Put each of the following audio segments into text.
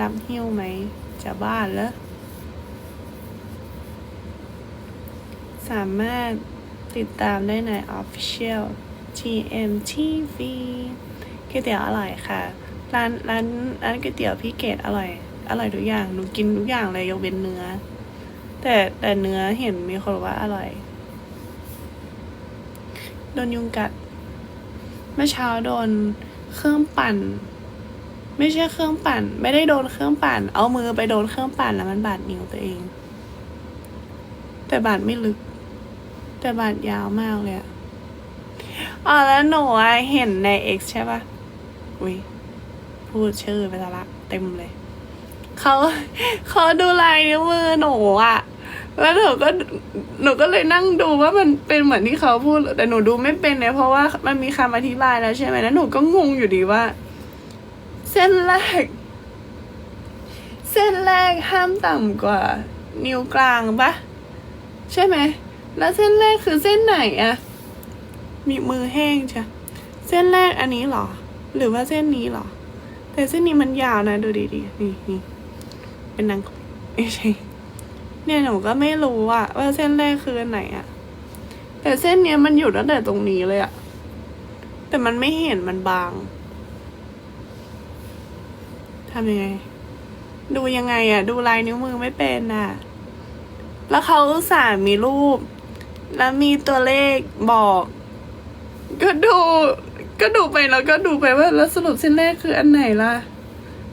รับหิ้วไหม จะบ้านแล้ว สามารถติดตามได้ใน Official TMTV ก๋วยเตี๋ยวอร่อยค่ะ ร้านร้านร้านก๋วยเตี๋ยวพี่เกดอร่อย อร่อยทุกอย่าง หนูกินทุกอย่างเลยยกเว้นเนื้อ แต่แต่เนื้อเห็นมีคนบอกว่าอร่อย โดนยุงกัด เมื่อเช้าโดนเครื่องปั่น ไม่ใช่เครื่องปั่น ไม่ได้โดนเครื่องปั่น เอามือไปโดนเครื่องปั่นแล้วมันบาดนิ้วตัวเอง แต่บาดไม่ลึก แต่บาดยาวมากเลยอะอ๋อแล้วหนูเห็นใน X ใช่ปะอุ้ยพูดชื่อไปซะละ เต็มเลย เขาเขาดูลายนิ้วมือหนูอะแล้วหนูก็หนูก็เลยนั่งดูว่ามันเป็นเหมือนที่เขาพูด แต่หนูดูไม่เป็นเลยเพราะว่ามันมีคำอธิบายแล้วใช่ไหมแล้วหนูก็งงอยู่ดีว่า เส้นแรก เส้นแรกห้ามต่ำกว่า นิ้วกลางปะใช่ไหม แล้วเส้นแรกคือเส้นไหนอะมีมือแห้งใช่เส้นแรกอันนี้เหรอ หรือว่าเส้นนี้เหรอ แต่เส้นนี้มันยาวนะ ดูดีๆนี่นี่เป็นนางไม่ใช่เนี่ยหนูก็ไม่รู้อะว่าเส้นแรกคืออันไหนอะแต่เส้นเนี้ยมันอยู่ตั้งแต่ตรงนี้เลยอะแต่มันไม่เห็นมันบาง ทำยังไง ดูยังไงอะดูลายนิ้วมือไม่เป็นอะแล้วเขาสามีรูป แล้วมีตัวเลขบอก ก็ดู ก็ดูไปแล้วก็ดูไปว่า แล้วสรุปเส้นแรกคืออันไหนล่ะ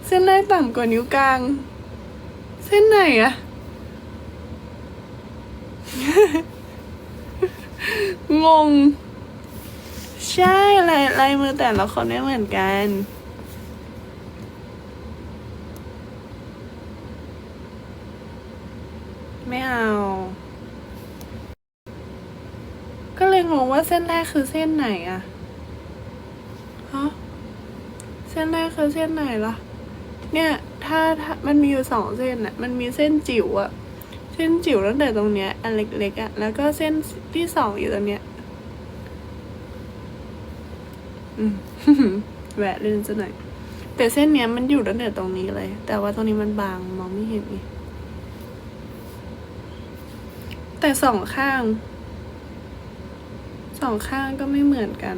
เส้นแรกต่ำกว่านิ้วกลาง เส้นไหนอะงง ใช่ลายลายมือแต่ละคนไม่เหมือนกัน ไม่เอา ก็เลย งงว่าเส้นแรกคือเส้นไหนอะฮะเส้นแรกคือเส้นไหนล่ะ เนี่ย ถ้าถ้ามันมีอยู่สองเส้นอะมันมีเส้นจิ๋วอะเส้นจิ๋วตั้งแต่ตรงเนี้ย อันเล็กๆอะแล้วก็เส้นที่สองอยู่ตรงเนี้ย อืมแวะเล่นซะหน่อยแต่เส้นเนี้ยมันอยู่ตั้งแต่ตรงนี้เลย แต่ว่าตรงนี้มันบางมองไม่เห็นไงแต่สองข้าง สองข้างก็ไม่เหมือนกัน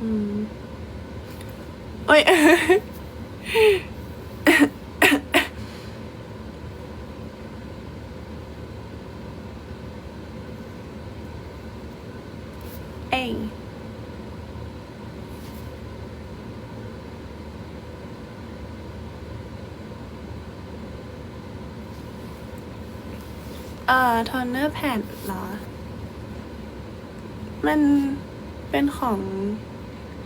อืม โอ้ย เอ้ย เอ่อทอนเนอร์แพดเหรอ มันเป็นของ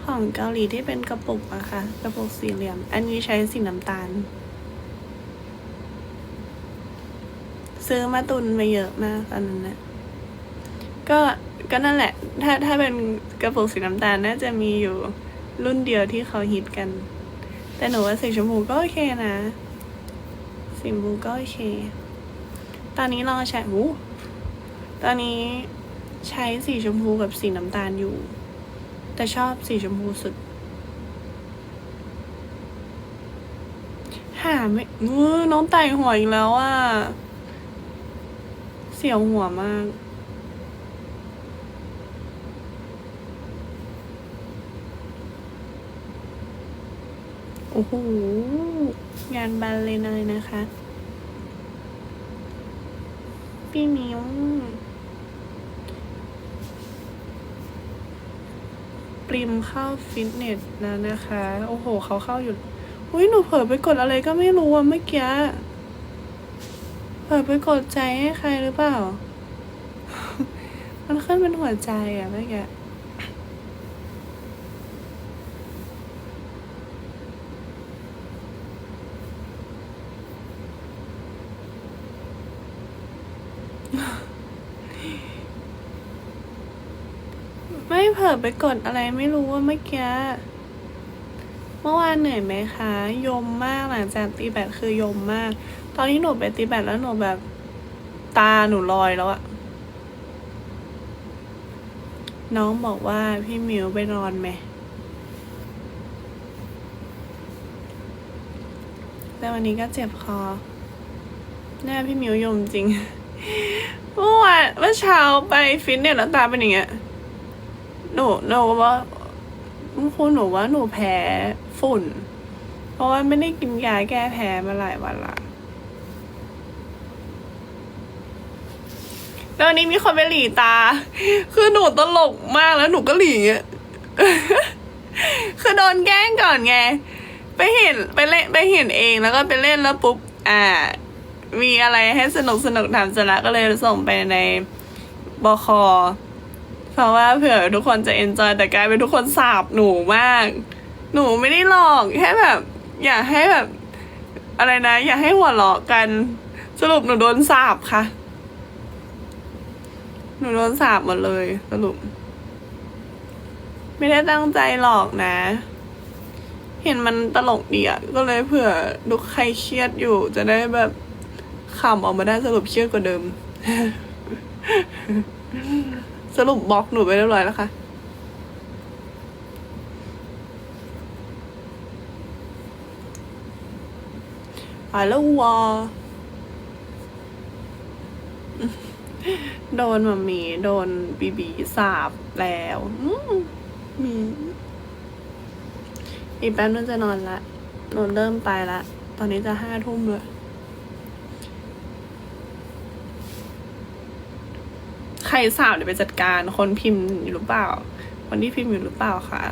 ของเกาหลีที่เป็นกระปุกอะค่ะ กระปุกสี่เหลี่ยม อันนี้ใช้สีน้ำตาล ซื้อมาตุนไปเยอะมากตอนนั้นนะก็ก็นั่นแหละ ถ้าถ้าเป็นกระปุกสีน้ำตาลน่าจะมีอยู่รุ่นเดียวที่เขาฮิตกัน แต่หนูว่าสีชมพูก็โอเคนะ สีชมพูก็โอเค ตอนนี้ลองใช้หูตอนนี้ใช้สีชมพูกับสีน้ำตาลอยู่ แต่ชอบสีชมพูสุด หาไม่น้องไต่หัวอีกแล้วอะ เสียวหัวมากโอ้โหงานบันเลยเลยนะคะ พี่มิวปริมเข้าฟิตเนสนะนะคะ โอ้โห เขาเข้าอยู่อุ้ยหนูเผลอไปกดอะไรก็ไม่รู้อะเมื่อกี้เผลอไปกดใจให้ใครหรือเปล่า มันขึ้นเป็นหัวใจอะเมื่อกี้ ไม่เผลอไปกดอะไรไม่รู้ว่าเมื่อกี้ เมื่อวานเหนื่อยไหมคะ ยมมากหลังจากตีแบตคือยมมาก ตอนนี้หนูไปตีแบตแล้วหนูแบบตาหนูลอยแล้วอะน้องบอกว่าพี่มิวไปนอนไหมแต่วันนี้ก็เจ็บคอแน่พี่มิวยมจริง เมื่อวานเมื่อเช้าไปฟิตเนสแล้วตาเป็นอย่างเงี้ย นูหนูว่าคุณหนูว่าหนูแพ้ฝุ่น เพราะว่าไม่ได้กินยาแก้แพ้มาหลายวันละแล้ววันนี้มีคนไปหลีตา คือหนูตลกมากแล้วหนูก็หลีเงี้ยคือโดนแกล้งก่อนไง ไปเห็นไปเล่นไปเห็นเองแล้วก็ไปเล่นแล้วปุ๊บ อ่า มีอะไรให้สนุกสนุกทำสร็จแล้วก็เลยส่งไปในบค เพราะว่าเผื่อทุกคนจะเอนจอยแต่กลายเป็นทุกคนสาบหนูมาก หนูไม่ได้หลอกแค่แบบ อยากให้แบบ อะไรนะ อยากให้หัวเราะกัน สรุปหนูโดนสาบค่ะ หนูโดนสาบหมดเลย สรุป ไม่ได้ตั้งใจหลอกนะ เห็นมันตลกดีอะก็เลยเผื่อลูกใครเครียดอยู่ จะได้แบบขำออกมาได้สรุปเครียดกว่าเดิม สรุปบล็อกหนูไปเรียบร้อยแล้วค่ะ ไปแล้ววอโดนมามี โดนบีบีสาบแล้วอืมมีอีกแป๊บนึงจะนอนละนอนเริ่มไปละ ตอนนี้จะห้าทุ่มเลย ใครสาวเดี๋ยวไปจัดการ คนพิมพ์อยู่หรือเปล่า คนที่พิมพ์อยู่หรือเปล่าคะ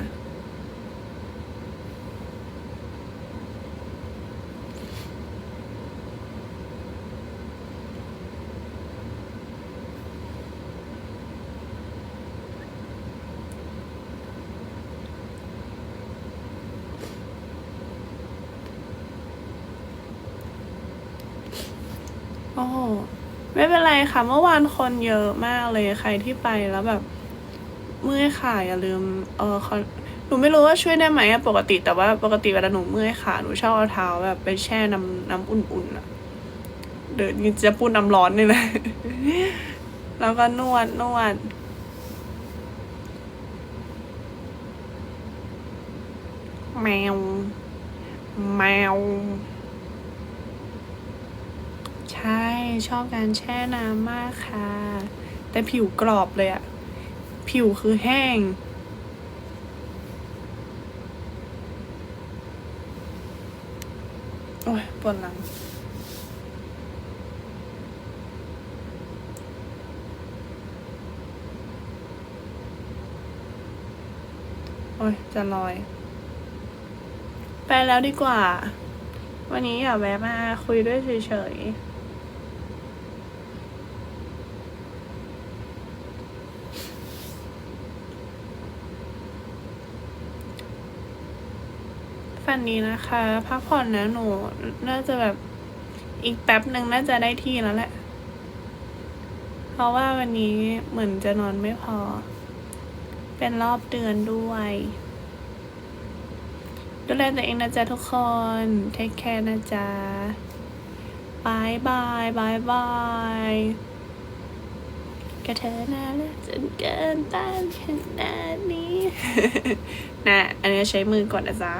โอ้ ไม่เป็นไรค่ะ เมื่อวานคนเยอะมากเลยใครที่ไปแล้วแบบ เมื่อยขาอย่าลืมเออเขาหนูไม่รู้ว่าช่วยได้ไหมปกติแต่ว่าปกติเวลาหนูเมื่อยขาหนูชอบเอาเท้าแบบไปแช่น้ำน้ำอุ่นๆอะเดี๋ยวนี้จะพูดน้ำร้อนนี่แหละแล้วก็นวดนวดแมว แมว ใช่ชอบการแช่น้ำมากค่ะ แต่ผิวกรอบเลยอะผิวคือแห้ง โอ้ยปวดหลังโอ้ย จะลอย ไปแล้วดีกว่า วันนี้อย่าแวะมาคุยด้วยเฉยๆ ฝันนี้นะคะ พักผ่อนนะหนู น่าจะแบบอีกแป๊บหนึ่งน่าจะได้ที่แล้วแหละ เพราะว่าวันนี้เหมือนจะนอนไม่พอ เป็นรอบเดือนด้วย ดูแลตัวเองนะจ๊ะทุกคน เทคแคร์นะจ๊ะบายบายบายบาย กระเธอน่ารักจนเกินต้านขนาดนี้ นะ อันนี้ใช้มือกดนะจ๊ะ